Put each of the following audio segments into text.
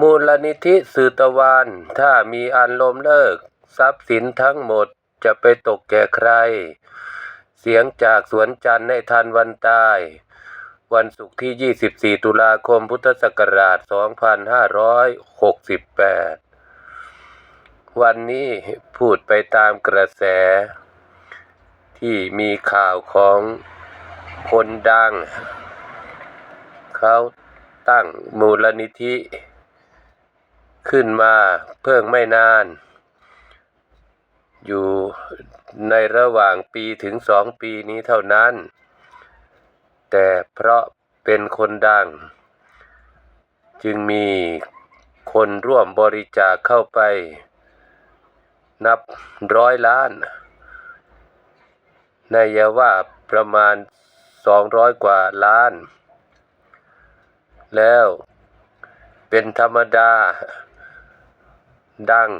มูลนิธิสืตะวัน ถ้ามีอันลมเลิก ทรัพย์สินทั้งหมดจะไปตกแก่ใคร เสียงจากสวนจันทร์ในทันวันตาย วันศุกร์ที่ 24 ตุลาคมพุทธศักราช 2568 วันนี้พูดไปตามกระแส ที่มีข่าวของคนดัง เขาตั้งมูลนิธิ ขึ้นมาเพิ่งไม่นาน อยู่ในระหว่างปีถึงสองปีนี้เท่านั้น แต่เพราะเป็นคนดัง จึงมีคนร่วมบริจาคเข้าไป นับร้อยล้านในยาว่าประมาณสองร้อยกว่าล้าน แล้วเป็นธรรมดา ดัง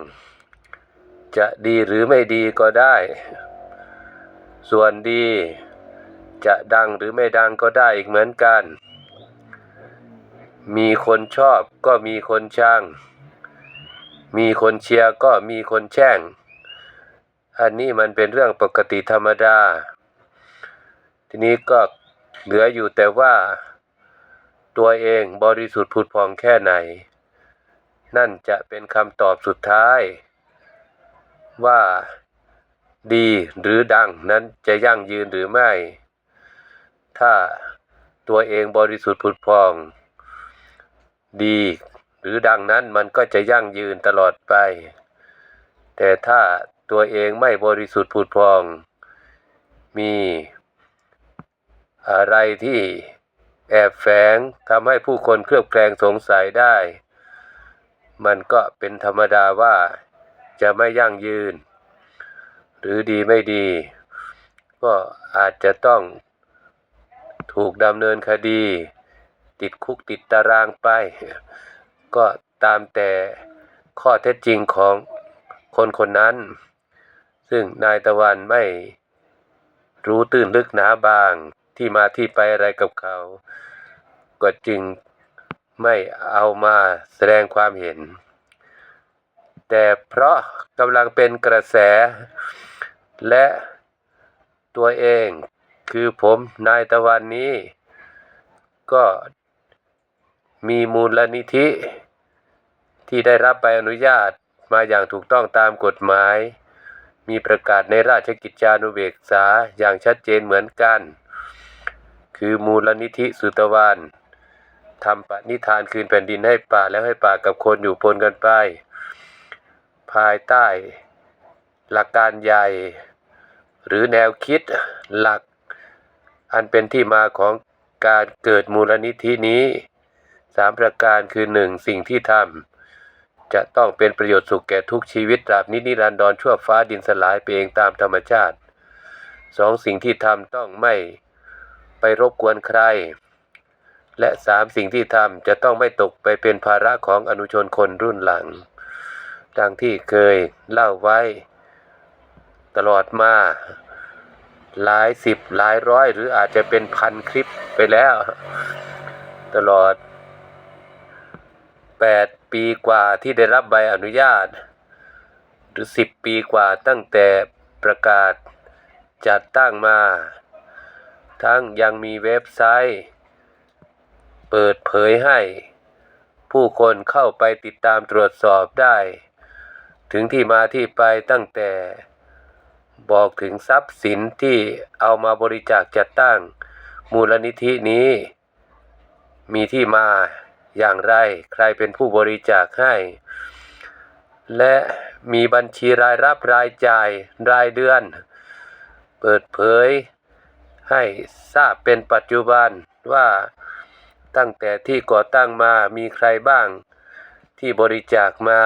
จะดีหรือไม่ดีก็ได้ ส่วนดี จะดังหรือไม่ดังก็ได้อีกเหมือนกัน มีคนชอบก็มีคนช่างมีคนเชียร์ก็มีคนแช่ง อันนี้มันเป็นเรื่องปกติธรรมดา ทีนี้ก็เหลืออยู่แต่ว่า ตัวเองบริสุทธิ์ผุดพองแค่ไหน นั่นจะเป็นคำตอบสุดท้าย ว่าดีหรือดังนั้นจะยั่งยืนหรือไม่ ถ้าตัวเองบริสุทธิ์ผุดพอง ดีหรือดังนั้นมันก็จะยั่งยืนตลอดไป แต่ถ้าตัวเองไม่บริสุทธิ์ผุดพอง มีอะไรที่แอบแฝงทำให้ผู้คนเคลือบแคลงสงสัยได้ มันก็เป็นธรรมดาว่าจะไม่ยั่งยืน หรือดีไม่ดี ก็อาจจะต้องถูกดำเนินคดี ติดคุกติดตารางไป ก็ตามแต่ข้อเท็จจริงของคนคนนั้น ซึ่งนายตะวันไม่รู้ตื้นลึกหนาบางที่มาที่ไปอะไรกับเขา ก็จึง ไม่เอามาแสดงความเห็น แต่เพราะกำลังเป็นกระแส และตัวเองคือผมนายตะวันนี้ ก็มีมูลนิธิ ที่ได้รับใบอนุญาตมาอย่างถูกต้องตามกฎหมาย มีประกาศในราชกิจจานุเบกษาอย่างชัดเจนเหมือนกัน คือมูลนิธิสุตวัน ทำปณิธานคืนแผ่นดินให้ป่าแล้วให้ป่ากับคนอยู่ปนกันไป ภายใต้ หลักการใหญ่ หรือแนวคิดหลัก อันเป็นที่มาของการเกิดมูลนิธินี้สามประการคือหนึ่งสิ่งที่ทำจะต้องเป็นประโยชน์สุขแก่ทุกชีวิตตราบนินรันดรชั่วฟ้าดินสลายไปเองตามธรรมชาติสองสิ่งที่ทำต้องไม่ไปรบกวนใคร และสามสิ่งที่ทำจะต้องไม่ตกไปเป็นภาระของอนุชนคนรุ่นหลัง ดังที่เคยเล่าไว้ ตลอดมาหลายสิบหลายร้อย หรืออาจจะเป็นพันคลิปไปแล้ว ตลอด 8 ปีกว่าที่ได้รับใบอนุญาต หรือ 10 ปีกว่าตั้งแต่ประกาศจัดตั้งมา ทั้งยังมีเว็บไซต์ เปิดเผยให้ ผู้คนเข้าไปติดตามตรวจสอบได้ ถึงที่มาที่ไปตั้งแต่บอกถึงทรัพย์สินที่เอามาบริจาคจัดตั้ง มูลนิธินี้ มีที่มาอย่างไร ใครเป็นผู้บริจาคให้ และมีบัญชีรายรับรายจ่ายรายเดือน เปิดเผยให้ทราบเป็นปัจจุบันว่า ตั้งแต่ที่ก่อตั้งมามีใครบ้างที่บริจาคมา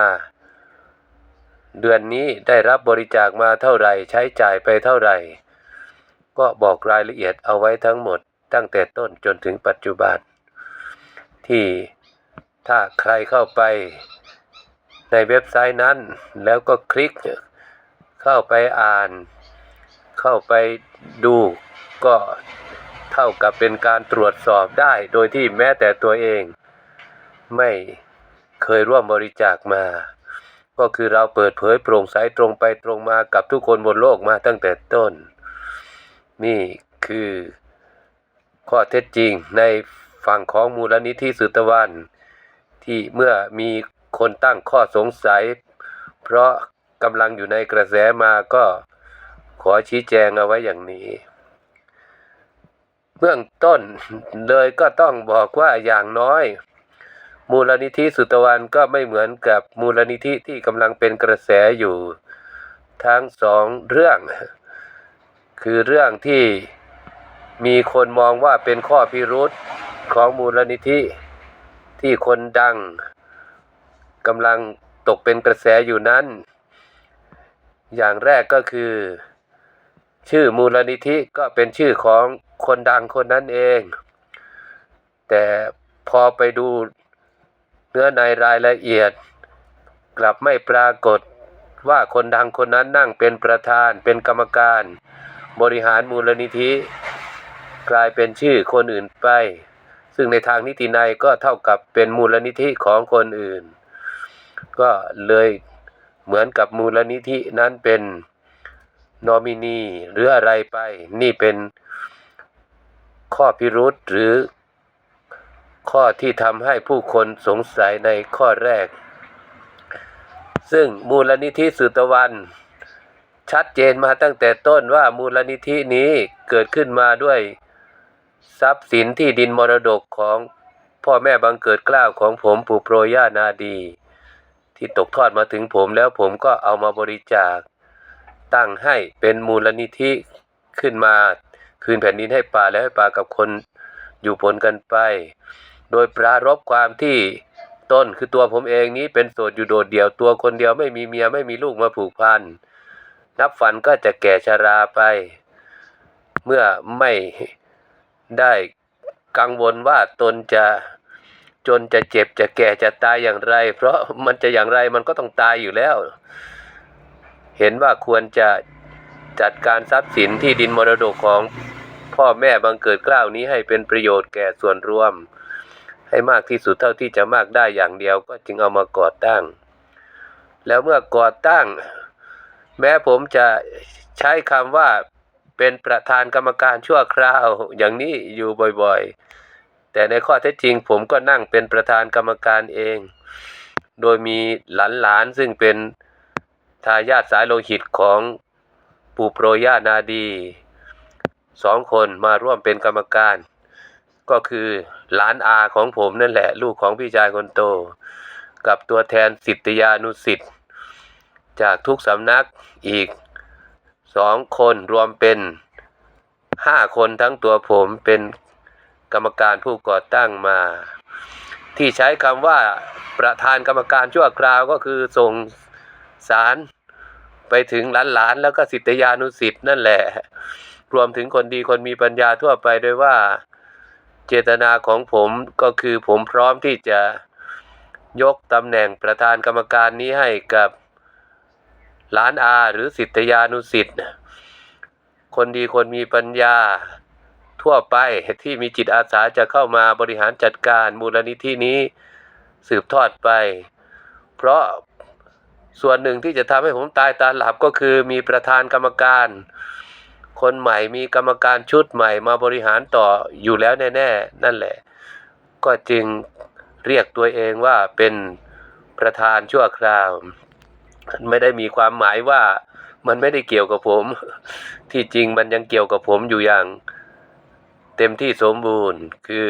เดือนนี้ได้รับบริจาคมาเท่าไหร่ ใช้จ่ายไปเท่าไหร่ ก็บอกรายละเอียดเอาไว้ทั้งหมด ตั้งแต่ต้นจนถึงปัจจุบัน ที่ถ้าใครเข้าไปในเว็บไซต์นั้น แล้วก็คลิกเข้าไปอ่าน เข้าไปดูก็ ท่ากับเป็นการตรวจสอบได้โดยที่แม้แต่ตัวเอง ไม่เคยร่วมบริจาคมา ก็คือเราเปิดเผยโปร่งใสตรงไปตรงมากับทุกคนบนโลกมาตั้งแต่ต้น นี่คือข้อเท็จจริงในฝั่งของมูลนิธิสุตวัน ที่เมื่อมีคนตั้งข้อสงสัย เพราะกำลังอยู่ในกระแสมาก็ขอชี้แจงเอาไว้อย่างนี้ เบื้องต้นเลยก็ต้องบอกว่าอย่างน้อย มูลนิธิสุตวันก็ไม่เหมือนกับมูลนิธิที่กำลังเป็นกระแสอยู่ ทั้งสองเรื่อง คือเรื่องที่มีคนมองว่าเป็นข้อพิรุษของมูลนิธิที่คนดังกำลังตกเป็นกระแสอยู่นั้น อย่างแรกก็คือ ชื่อมูลนิธิก็เป็นชื่อของ คนดังคนนั้นเอง แต่พอไปดูเนื้อในรายละเอียด กลับไม่ปรากฏว่าคนดังคนนั้นนั่งเป็นประธานเป็นกรรมการ บริหารมูลนิธิ กลายเป็นชื่อคนอื่นไป ซึ่งในทางนิตินัยก็เท่ากับเป็นมูลนิธิของคนอื่น ก็เลยเหมือนกับมูลนิธินั้นเป็นนอมินีหรืออะไรไป นี่เป็น ข้อพิรุษหรือ ข้อที่ทำให้ผู้คนสงสัยในข้อแรก ซึ่งมูลนิธิสุตวัน ชัดเจนมาตั้งแต่ต้นว่ามูลนิธินี้เกิดขึ้นมาด้วยทรัพย์สินที่ดินมรดกของพ่อแม่บังเกิดเกล้าวของผมปู่โปรย่านาดี ที่ตกทอดมาถึงผมแล้วผมก็เอามาบริจาค ตั้งให้เป็นมูลนิธิขึ้นมา คืนแผ่นดินให้ป่าและให้ป่ากับคนอยู่ผลกันไป โดยปรารบความที่ต้นคือตัวผมเองนี้เป็นโสดอยู่โดดเดี่ยวตัวคนเดียวไม่มีเมียไม่มีลูกมาผูกพัน นับฝันก็จะแก่ชราไป เมื่อไม่ได้กังวลว่าตนจะจนจะเจ็บจะแก่จะตายอย่างไร เพราะมันจะอย่างไรมันก็ต้องตายอยู่แล้ว เห็นว่าควรจะ จัดการทรัพย์สินที่ดินมรดกของพ่อแม่บังเกิดเกล้าวนี้ให้เป็นประโยชน์แก่ส่วนรวม ให้มากที่สุดเท่าที่จะมากได้อย่างเดียวก็จึงเอามาก่อตั้ง แล้วเมื่อก่อตั้ง แม้ผมจะใช้คำว่าเป็นประธานกรรมการชั่วคราวอย่างนี้อยู่บ่อยๆ แต่ในข้อเท็จจริงผมก็นั่งเป็นประธานกรรมการเอง โดยมีหลานๆ ซึ่งเป็นทายาทสายโลหิตของ ปู่โปรย่านาดีสองคนมาร่วมเป็นกรรมการ ก็คือหลานอาของผมนั่นแหละ ลูกของพี่ชายคนโต กับตัวแทนสิทธิยานุสิทธิ์จากทุกสำนักอีกสองคนรวมเป็นห้าคนทั้งตัวผมเป็นกรรมการผู้ก่อตั้งมา ที่ใช้คำว่าประธานกรรมการชั่วคราวก็คือส่งสาร ไปถึงหลานๆแล้วก็สิทธิยานุสิทธ์นั่นแหละ รวมถึงคนดีคนมีปัญญาทั่วไปด้วยว่า เจตนาของผมก็คือผมพร้อมที่จะยกตำแหน่งประธานกรรมการนี้ให้กับหลานอาหรือสิทธยานุสิทธ์คนดีคนมีปัญญาทั่วไปที่มีจิตอาสาจะเข้ามาบริหารจัดการมูลนิธินี้สืบทอดไป เพราะ ส่วนหนึ่งที่จะทำให้ผมตายตาหลับก็คือมีประธานกรรมการ คนใหม่มีกรรมการชุดใหม่มาบริหารต่ออยู่แล้วแน่ๆ นั่นแหละ ก็จึงเรียกตัวเองว่าเป็นประธานชั่วคราว ไม่ได้มีความหมายว่ามันไม่ได้เกี่ยวกับผม ที่จริงมันยังเกี่ยวกับผมอยู่อย่าง เต็มที่สมบูรณ์คือ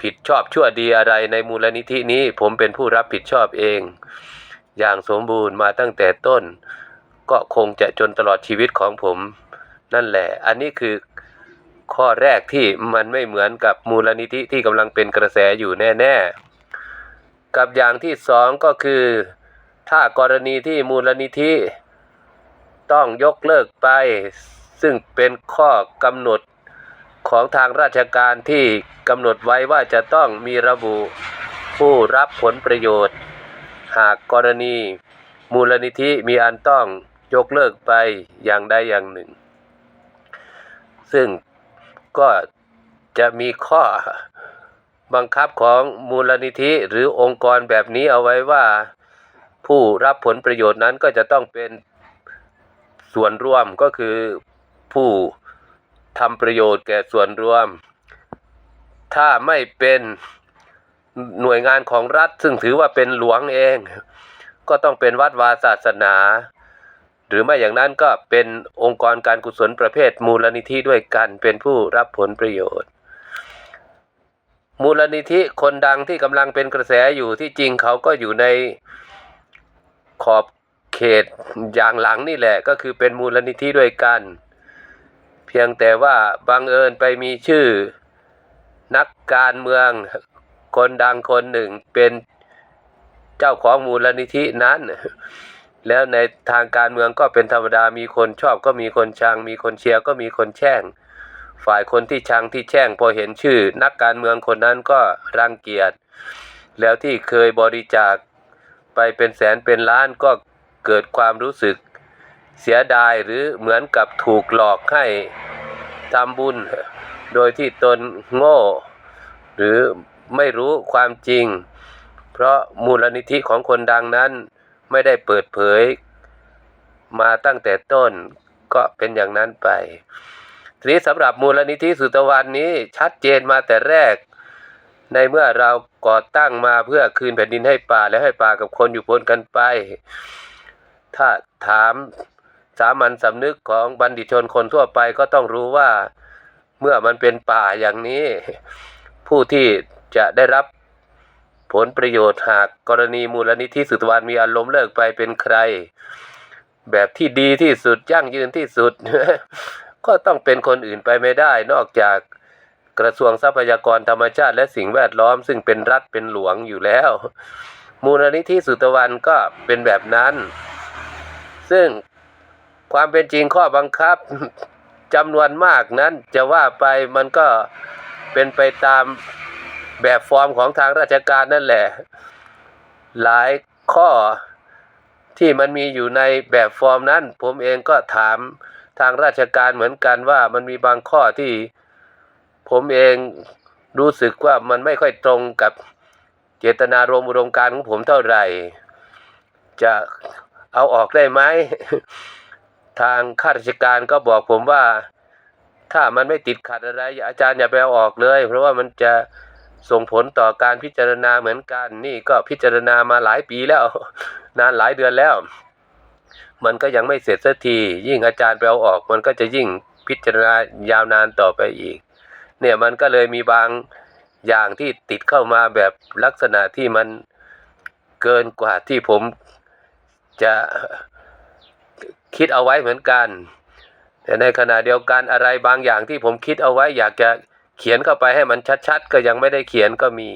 ผิดชอบชั่วดีอะไรในมูลนิธินี้ ผมเป็นผู้รับผิดชอบเอง อย่างสมบูรณ์มาตั้งแต่ต้น ก็คงจะจนตลอดชีวิตของผม นั่นแหละ อันนี้คือข้อแรกที่มันไม่เหมือนกับมูลนิธิที่กำลังเป็นกระแสอยู่แน่ ๆ กับอย่างที่สองก็คือ ถ้ากรณีที่มูลนิธิต้องยกเลิกไป ซึ่งเป็นข้อกำหนด ของทางราชการที่กำหนดไว้ว่าจะต้องมีระบุผู้รับผลประโยชน์ หากกรณี มูลนิธิมีอันต้องยกเลิกไปอย่างใดอย่างหนึ่ง ซึ่งก็จะมีข้อบังคับของมูลนิธิหรือองค์กรแบบนี้เอาไว้ว่า ผู้รับผลประโยชน์นั้นก็จะต้องเป็นส่วนร่วมก็คือผู้ ทำประโยชน์แก่ส่วนรวม ถ้าไม่เป็นหน่วยงานของรัฐ ซึ่งถือว่าเป็นหลวงเอง ก็ต้องเป็นวัดวาศาสนา หรือไม่อย่างนั้นก็เป็นองค์กรการกุศลประเภทมูลนิธิด้วยกันเป็นผู้รับผลประโยชน์ มูลนิธิคนดังที่กำลังเป็นกระแสอยู่ที่จริงเขาก็อยู่ในขอบเขตอย่างหลังนี่แหละก็คือเป็นมูลนิธิด้วยกัน พียงแต่ว่าบังเอิญไปมีชื่อ นักการเมืองคนดังคนหนึ่งเป็นเจ้าของมูลนิธินั้น แล้วในทางการเมืองก็เป็นธรรมดามีคนชอบก็มีคนชัง มีคนเชียร์ก็มีคนแช่ง ฝ่ายคนที่ชังที่แช่งพอเห็นชื่อ นักการเมืองคนนั้นก็รังเกียจแล้วที่เคยบริจาคไปเป็นแสนเป็นล้านก็เกิดความรู้สึก เสียดายหรือเหมือนกับถูกหลอกให้ทำบุญ โดยที่ตนโง่ หรือไม่รู้ความจริง เพราะมูลนิธิของคนดังนั้นไม่ได้เปิดเผย มาตั้งแต่ต้นก็เป็นอย่างนั้นไปทีนี้สำหรับมูลนิธิสุตวันนี้ชัดเจนมาแต่แรก ในเมื่อเราก่อตั้งมาเพื่อคืนแผ่นดินให้ป่าและให้ป่ากับคนอยู่ปนกันไป ถ้าถาม สามัญสำนึกของบัณฑิตชนคนทั่วไปก็ต้องรู้ว่าเมื่อมันเป็นป่าอย่างนี้ ผู้ที่จะได้รับผลประโยชน์หากกรณีมูลนิธิสุตวันมีอารมณ์เลิกไปเป็นใคร แบบที่ดีที่สุดยั่งยืนที่สุด ก็ต้องเป็นคนอื่นไปไม่ได้ นอกจากกระทรวงทรัพยากรธรรมชาติ และสิ่งแวดล้อม ซึ่งเป็นรัฐเป็นหลวงอยู่แล้ว มูลนิธิสุตวันก็เป็นแบบนั้น ซึ่ง ความเป็นจริงข้อบังคับจำนวนมากนั้นจะว่าไปมันก็เป็นไปตามแบบฟอร์มของทางราชการนั่นแหละ หลายข้อที่มันมีอยู่ในแบบฟอร์มนั้น ผมเองก็ถามทางราชการเหมือนกันว่ามันมีบางข้อที่ผมเองรู้สึกว่ามันไม่ค่อยตรงกับเจตนารมณ์อุดมการของผมเท่าไหร่ จะเอาออกได้ไหม ทางข้าราชการก็บอกผมว่า ถ้ามันไม่ติดขัดอะไรอย่าอาจารย์อย่าไปเอาออกเลย เพราะว่ามันจะส่งผลต่อการพิจารณาเหมือนกัน นี่ก็พิจารณามาหลายปีแล้ว นานหลายเดือนแล้ว มันก็ยังไม่เสร็จสักที ยิ่งอาจารย์ไปเอาออก มันก็จะยิ่งพิจารณายาวนานต่อไปอีก เนี่ยมันก็เลยมีบางอย่างที่ติดเข้ามาแบบลักษณะที่มันเกินกว่าที่ผมจะ คิดเอาไว้เหมือนกัน แต่ในขณะเดียวกันอะไรบางอย่างที่ผมคิดเอาไว้อยากจะเขียนเข้าไปให้มันชัดๆ ก็ยังไม่ได้เขียนก็มี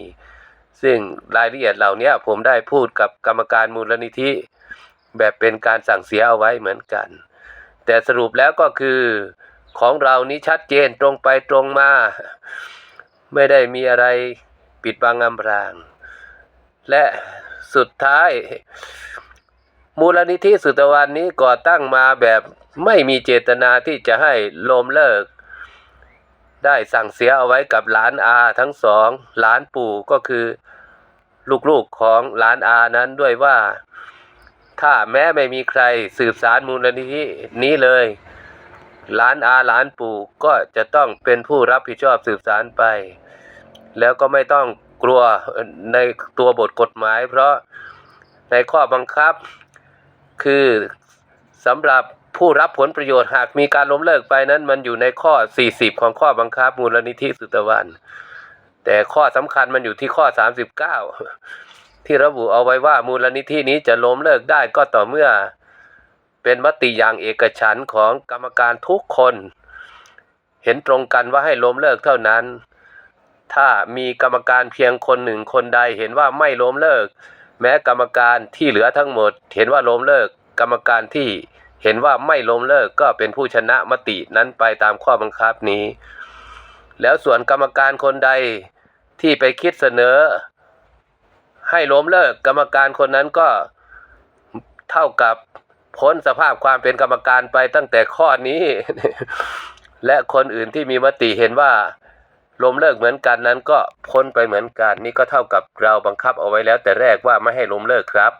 ซึ่งรายละเอียดเหล่านี้ผมได้พูดกับกรรมการมูลนิธิ แบบเป็นการสั่งเสียเอาไว้เหมือนกัน แต่สรุปแล้วก็คือของเรานี้ชัดเจนตรงไปตรงมา ไม่ได้มีอะไรปิดบังอำพราง และสุดท้าย มูลนิธิสุตวันนี้ก่อตั้งมาแบบไม่มีเจตนาที่จะให้โลมเลิก ได้สั่งเสียเอาไว้กับหลานอาทั้งสองหลานปู่ก็คือ ลูกๆของหลานอานั้นด้วยว่า ถ้าแม้ไม่มีใครสืบสารมูลนิธินี้เลยหลานอาหลานปู่ก็จะต้องเป็นผู้รับผิดชอบสืบสารไป แล้วก็ไม่ต้องกลัวในตัวบทกฎหมาย เพราะในข้อบังคับ คือสำหรับผู้รับผลประโยชน์หากมีการล้มเลิกไปนั้น มันอยู่ในข้อ 40 ของข้อบังคับมูลนิธิสุตวัน แต่ข้อสำคัญมันอยู่ที่ข้อ 39 ที่ระบุเอาไว้ว่ามูลนิธินี้จะล้มเลิกได้ก็ต่อเมื่อเป็นมติอย่างเอกฉันของกรรมการทุกคน เห็นตรงกันว่าให้ล้มเลิกเท่านั้น ถ้ามีกรรมการเพียงคนหนึ่งคนใดเห็นว่าไม่ล้มเลิก แม้กรรมการที่เหลือทั้งหมด เห็นว่าล้มเลิก กรรมการที่เห็นว่าไม่ล้มเลิกก็เป็นผู้ชนะมตินั้นไปตามข้อบังคับนี้ แล้วส่วนกรรมการคนใดที่ไปคิดเสนอ ให้ล้มเลิกกรรมการคนนั้นก็เท่ากับพ้นสภาพความเป็นกรรมการไปตั้งแต่ข้อนี้ และคนอื่นที่มีมติเห็นว่า ลมเลิกเหมือนกันนั้นก็พ้นไปเหมือนกัน นี่ก็เท่ากับเราบังคับเอาไว้แล้วแต่แรกว่าไม่ให้ลมเลิกครับ